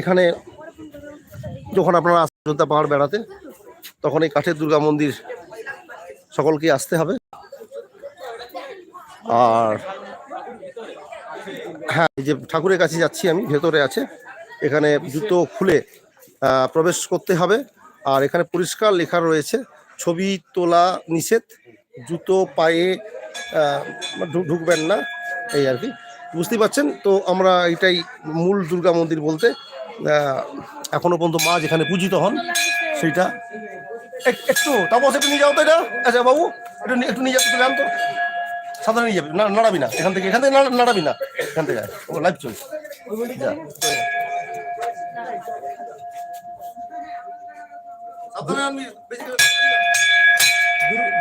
এখানে যখন আপনারা অযোধ্যা পাহাড় বেড়াতে, তখন এই কাঠের দুর্গা মন্দির সকলকে আসতে হবে। আর হ্যাঁ এই যে ঠাকুরের কাছে যাচ্ছি আমি, ভেতরে আছে। এখানে জুতো খুলে প্রবেশ করতে হবে। আর এখানে পরিষ্কার লেখা রয়েছে, ছবি তোলা নিষেধ, জুতো পায়ে ঢুকবেন না, এই আর কি। বুঝতেই পারছেন? তো আমরা এটাই মূল দুর্গা মন্দির বলতে এখনও পর্যন্ত মা যেখানে পূজিত হন সেইটা একটু তাপস একটু নিয়ে যাও তো এটা। আচ্ছা বাবু একটু একটু নিয়ে যাও তুমি আনতো সাধারণ নিয়ে যাবে। না নাড়াবি না এখান থেকে এখান থেকে নাড়াবি না এখান থেকে। ও লাইভ চল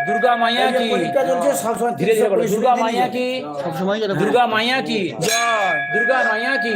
দুর্গা মাইয়া কি? দুর্গা মাইয়া কি? দুর্গা মাইয়া কি? দুর্গা মাইয়া কি?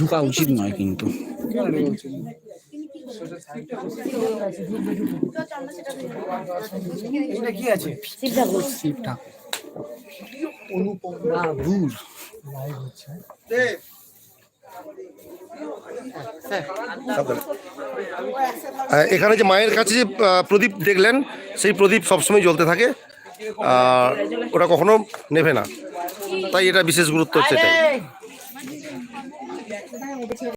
ঢোকা উচিত নয় কিন্তু। এখানে যে মায়ের কাছে যে প্রদীপ দেখলেন সেই প্রদীপ সবসময় জ্বলতে থাকে। আর ওটা কখনো নেভে না। তাই এটা বিশেষ গুরুত্ব হচ্ছে এটাই